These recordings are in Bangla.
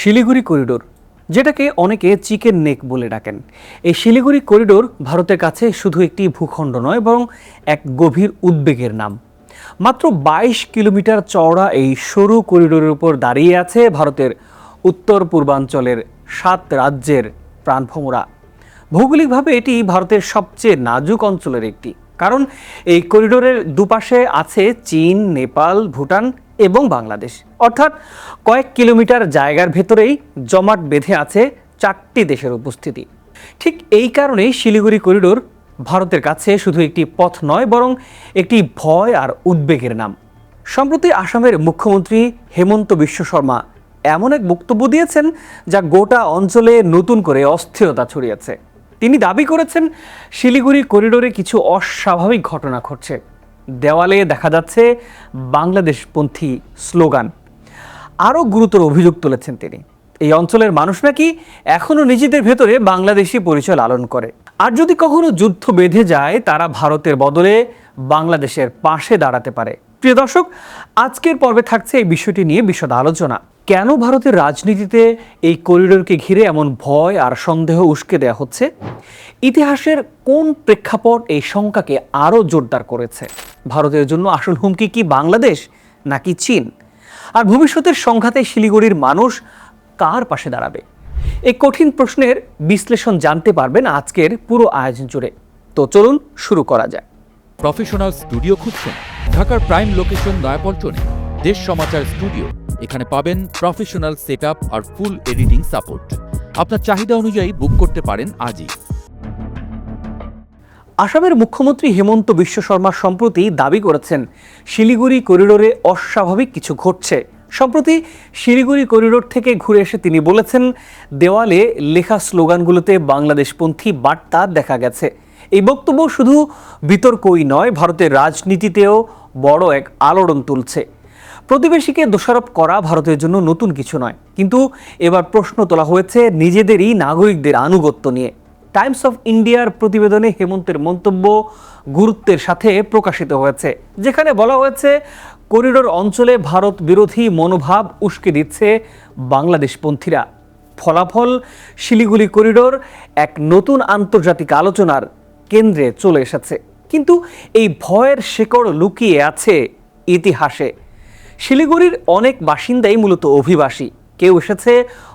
শিলিগুড়ি করিডোর, যেটাকে অনেকে চিকেন নেক বলে ডাকেন। এই শিলিগুড়ি করিডোর ভারতের কাছে শুধু একটি ভূখণ্ড নয়, বরং এক গভীর উদ্বেগের নাম। মাত্র বাইশ কিলোমিটার চওড়া এই সরু করিডোরের উপর দাঁড়িয়ে আছে ভারতের উত্তর পূর্বাঞ্চলের সাত রাজ্যের প্রাণভোমরা। ভৌগোলিকভাবে এটি ভারতের সবচেয়ে নাজুক অঞ্চলের একটি, কারণ এই করিডোরের দুপাশে আছে চীন, নেপাল, ভুটান এবং বাংলাদেশ। অর্থাৎ কয়েক কিলোমিটার জায়গার ভেতরেই জমাট বেঁধে আছে চারটি দেশের উপস্থিতি। ঠিক এই কারণেই শিলিগুড়ি করিডোর ভারতের কাছে শুধু একটি পথ নয়, বরং একটি ভয় আর উদ্বেগের নাম। সম্প্রতি আসামের মুখ্যমন্ত্রী হেমন্ত বিশ্ব শর্মা এমন এক বক্তব্য দিয়েছেন যা গোটা অঞ্চলে নতুন করে অস্থিরতা ছড়িয়েছে। তিনি দাবি করেছেন, শিলিগুড়ি করিডোরে কিছু অস্বাভাবিক ঘটনা ঘটছে। দেওয়ালে দেখা যাচ্ছে বাংলাদেশপন্থী স্লোগান। আরও গুরুতর অভিযোগ তুলেছেন তিনি। এই অঞ্চলের মানুষ নাকি এখনও নিজেদের ভেতরে বাংলাদেশি পরিচয় লালন করে। আর যদি কখনো যুদ্ধ বেঁধে যায়, তারা ভারতের বদলে বাংলাদেশের পাশে দাঁড়াতে পারে। প্রিয় দর্শক, আজকের পর্বে থাকছে এই বিষয়টি নিয়ে বিশদ আলোচনা। কেন ভারতের রাজনীতিতে এই করিডোরকে ঘিরে এমন ভয় আর সন্দেহ উস্কে দেওয়া হচ্ছে? ইতিহাসের কোন প্রেক্ষাপট এই শঙ্কাকে আরও জোরদার করেছে? ভারতের জন্য আসল হুমকি কি বাংলাদেশ নাকি চীন? আর ভবিষ্যতের সংঘাতে শিলিগুড়ির মানুষ কার পাশে দাঁড়াবে? এই কঠিন প্রশ্নের বিশ্লেষণ জানতে পারবেন আজকের পুরো আয়োজন জুড়ে। তো চলুন শুরু করা যায় প্রফেশনাল স্টুডিও খুঁজছেন। ঢাকার প্রাইম লোকেশন নয়াপল্টনে দেশ সমাচার স্টুডিও। এখানে পাবেন প্রফেশনাল সেট আর ফুল এডিটিং সাপোর্ট। আপনার চাহিদা অনুযায়ী বুক করতে পারেন আজই। আসামের মুখ্যমন্ত্রী হেমন্ত বিশ্ব শর্মা সম্প্রতি দাবি করেছেন, শিলিগুড়ি করিডোরে অস্বাভাবিক কিছু ঘটছে। সম্প্রতি শিলিগুড়ি করিডোর থেকে ঘুরে এসে তিনি বলেছেন, দেওয়ালে লেখা স্লোগানগুলোতে বাংলাদেশপন্থী বার্তা দেখা গেছে। এই বক্তব্য শুধু বিতর্কই নয়, ভারতের রাজনীতিতেও বড় এক আলোড়ন তুলছে। প্রতিবেশীকে দোষারোপ করা ভারতের জন্য নতুন কিছু নয়, কিন্তু এবার প্রশ্ন তোলা হয়েছে নিজেদেরই নাগরিকদের আনুগত্য নিয়ে। টাইমস অফ ইন্ডিয়ার প্রতিবেদনে হেমন্তের মন্তব্য গুরুত্বের সাথে প্রকাশিত হয়েছে, যেখানে বলা হয়েছে, করিডোর অঞ্চলে ভারত বিরোধী মনোভাব উস্কে দিচ্ছে বাংলাদেশপন্থীরা। ফলাফল, শিলিগুড়ি করিডোর এক নতুন আন্তর্জাতিক আলোচনার কেন্দ্রে চলে এসেছে। কিন্তু এই ভয়ের শেকড় লুকিয়ে আছে ইতিহাসে। শিলিগুড়ির অনেক বাসিন্দাই মূলত অভিবাসী। কেউ এসেছে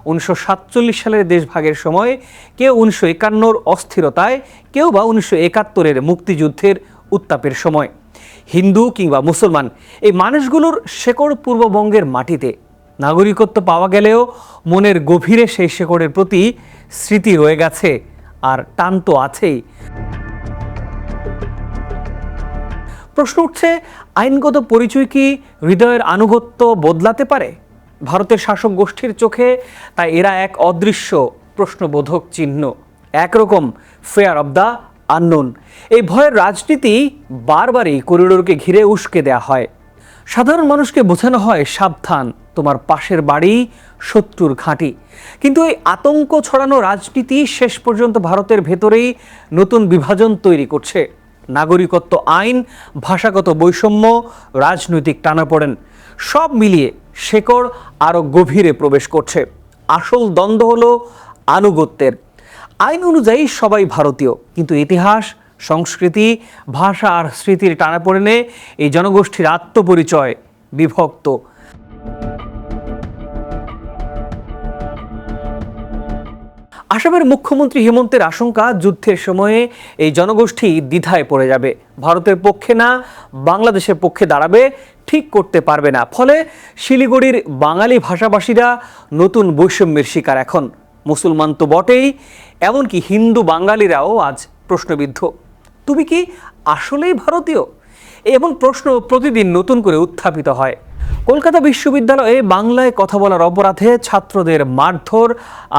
উনিশশো সাতচল্লিশ সালের দেশভাগের সময়, কেউ উনিশশো একান্নর অস্থিরতায়, কেউ বা উনিশশো একাত্তরের মুক্তিযুদ্ধের উত্তাপের সময়। হিন্দু কিংবা মুসলমান, এই মানুষগুলোর শেকড় পূর্ববঙ্গের মাটিতে। নাগরিকত্ব পাওয়া গেলেও মনের গভীরে সেই শেকড়ের প্রতি স্মৃতি রয়ে গেছে আর টান তো আছেই। প্রশ্ন উঠছে, আইনগত পরিচয় কি হৃদয়ের আনুগত্য বদলাতে পারে? ভারতের শাসক গোষ্ঠীর চোখে, তাই এরা এক অদৃশ্য প্রশ্নবোধক চিহ্ন। একরকম ফেয়ার অব দ্য আননোন এই ভয়ের রাজনীতি বারবারই করিডোরকে ঘিরে উস্কে দেয়া হয়। সাধারণ মানুষকে বোঝানো হয়, সাবধান, তোমার পাশের বাড়ি শত্রুর ঘাঁটি। কিন্তু এই আতঙ্ক ছড়ানো রাজনীতি শেষ পর্যন্ত ভারতের ভেতরেই নতুন বিভাজন তৈরি করছে। নাগরিকত্ব আইন, ভাষাগত বৈষম্য, রাজনৈতিক টানাপোড়েন, সব মিলিয়ে শেকড় আরও গভীরে প্রবেশ করছে। আসল দ্বন্দ্ব হলো আনুগত্যের। আইন অনুযায়ী সবাই ভারতীয়, কিন্তু ইতিহাস, সংস্কৃতি, ভাষা আর স্মৃতির টানাপোড়েনে এই জনগোষ্ঠীর আত্মপরিচয় বিভক্ত। আসামের মুখ্যমন্ত্রী হেমন্তের আশঙ্কা, যুদ্ধের সময়ে এই জনগোষ্ঠী দ্বিধায় পড়ে যাবে। ভারতের পক্ষে না, বাংলাদেশের পক্ষে দাঁড়াবে, ঠিক করতে পারবে না। ফলে শিলিগুড়ির বাঙালি ভাষাভাষীরা নতুন বৈষম্যের শিকার এখন। মুসলমান তো বটেই, এমনকি হিন্দু বাঙালিরাও আজ প্রশ্নবিদ্ধ। তুমি কি আসলেই ভারতীয়? এমন প্রশ্ন প্রতিদিন নতুন করে উত্থাপিত হয়। কলকাতা বিশ্ববিদ্যালয়ে বাংলায় কথা বলার অপরাধে ছাত্রদের মারধর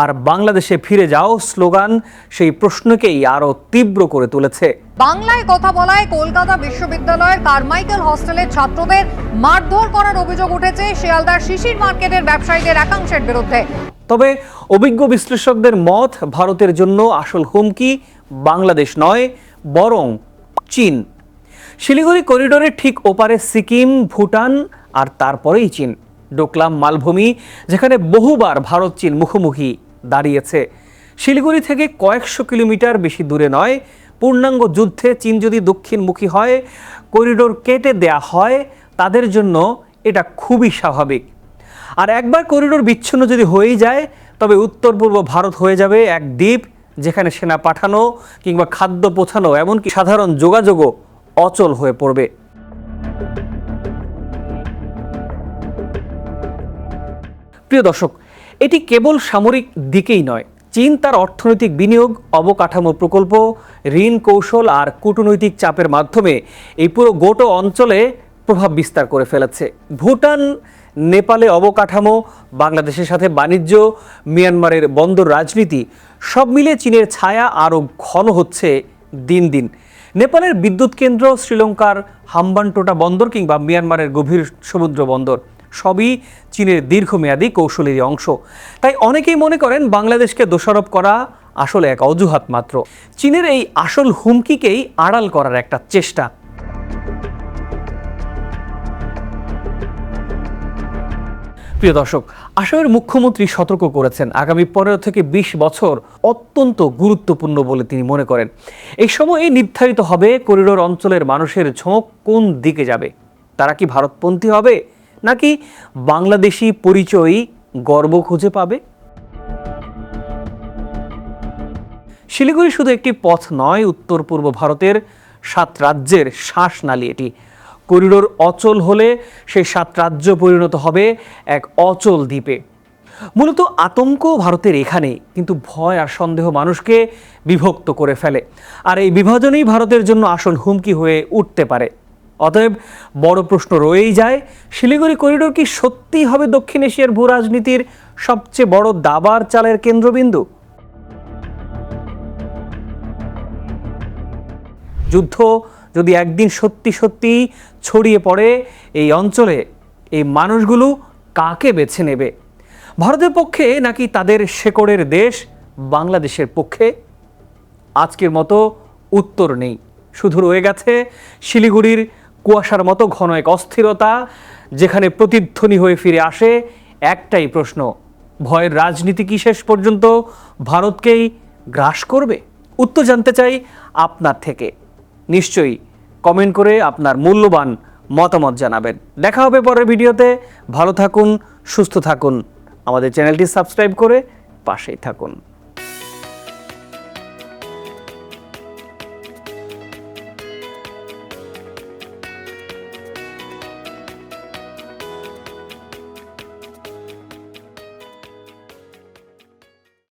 আর বাংলাদেশে ফিরে যাও স্লোগান সেই প্রশ্নকেই আরও তীব্র করে তুলেছে। বাংলায় কথা বলায় কলকাতা বিশ্ববিদ্যালয়ের কারমাইকেল হস্টেলের ছাত্রদের মারধর করার অভিযোগ উঠেছে শিয়ালদার শিশির মার্কেটের ব্যবসায়ীদের একাংশের বিরুদ্ধে। তবে অভিজ্ঞ বিশ্লেষকদের মত ভারতের জন্য আসল হুমকি বাংলাদেশ নয় বরং চীন। শিলিগুড়ি করিডোরের ঠিক ওপারে সিকিম ভুটান আর তারপরেই চীন। ডোকলাম মালভূমি, যেখানে বহুবার ভারত চীন মুখোমুখি দাঁড়িয়েছে। শিলিগুড়ি থেকে কয়েকশো কিলোমিটার বেশি দূরে নয়। পূর্ণাঙ্গ যুদ্ধে চীন যদি দক্ষিণমুখী হয়, করিডোর কেটে দেয়া হয়, তাদের জন্য এটা খুবই স্বাভাবিক। আর একবার করিডোর বিচ্ছিন্ন যদি হয়েই যায়, তবে উত্তর পূর্ব ভারত হয়ে যাবে এক দ্বীপ, যেখানে সেনা পাঠানো কিংবা খাদ্য পৌঁছানো, এমনকি সাধারণ যোগাযোগও অচল হয়ে পড়বে। প্রিয় দর্শক, এটি কেবল সামরিক দিকেই নয়। চীন তার অর্থনৈতিক বিনিয়োগ, অবকাঠামো প্রকল্প, ঋণ কৌশল আর কূটনৈতিক চাপের মাধ্যমে এই পুরো গোটো অঞ্চলে প্রভাব বিস্তার করে ফেলেছে। ভুটান, নেপালে অবকাঠামো, বাংলাদেশের সাথে বাণিজ্য, মিয়ানমারের বন্দর রাজনীতি, সব মিলে চীনের ছায়া আরও ঘন হচ্ছে দিন দিন। নেপালের বিদ্যুৎ কেন্দ্র, শ্রীলঙ্কার হাম্বানটোটা বন্দর কিংবা মিয়ানমারের গভীর সমুদ্র বন্দর। সবই চীনের দীর্ঘমেয়াদী কৌশলেরই অংশ। তাই অনেকেই মনে করেন বাংলাদেশকে দোষারোপ করা আসলে এক অজুহাত মাত্র। চীনের এই আসল হুমকিকেই আড়াল করার একটা চেষ্টা। প্রিয় দর্শক, আসামের মুখ্যমন্ত্রী সতর্ক করেছেন। আগামী পনেরো থেকে বিশ বছর অত্যন্ত গুরুত্বপূর্ণ বলে তিনি মনে করেন। এই সময়ে নির্ধারিত হবে করিডোর অঞ্চলের মানুষের ঝোঁক কোন দিকে যাবে? তারা কি ভারতপন্থী হবে? নাকি বাংলাদেশি পরিচয়ই গর্ব খুঁজে পাবে? শিলিগুড়ি শুধু একটি পথ নয় উত্তর পূর্ব ভারতের সাত রাজ্যের শ্বাসনালী এটি। করিডোর অচল হলে সেই সাত রাজ্য পরিণত হবে এক অচল দ্বীপে। মূলত আতঙ্ক ভারতের এখানে, কিন্তু ভয় আর সন্দেহ মানুষকে বিভক্ত করে ফেলে। আর এই বিভাজনেই ভারতের জন্য আসল হুমকি হয়ে উঠতে পারে। অতএব বড় প্রশ্ন রয়েই যায়, শিলিগুড়ি করিডোর কি সত্যিই হবে দক্ষিণ এশিয়ার ভূ রাজনীতির সবচেয়ে বড় দাবার চালের কেন্দ্রবিন্দু? যুদ্ধ যদি একদিন সত্যি সত্যি ছড়িয়ে পড়ে এই অঞ্চলে, এই মানুষগুলো কাকে বেছে নেবে? ভারতের পক্ষে নাকি তাদের শেকড়ের দেশ বাংলাদেশের পক্ষে? আজকের মতো উত্তর নেই। শুধু রয়ে গেছে শিলিগুড়ির কুয়াশার মতো ঘন এক অস্থিরতা যেখানে প্রতিধ্বনি হয়ে ফিরে আসে একটাই প্রশ্ন, ভয়ের রাজনীতি কি শেষ পর্যন্ত ভারতকেই গ্রাস করবে? উত্তর জানতে চাই আপনার থেকে। নিশ্চয়ই কমেন্ট করে আপনার মূল্যবান মতামত জানাবেন। দেখা হবে পরের ভিডিওতে। ভালো থাকুন, সুস্থ থাকুন। আমাদের চ্যানেলটি সাবস্ক্রাইব করে পাশেই থাকুন।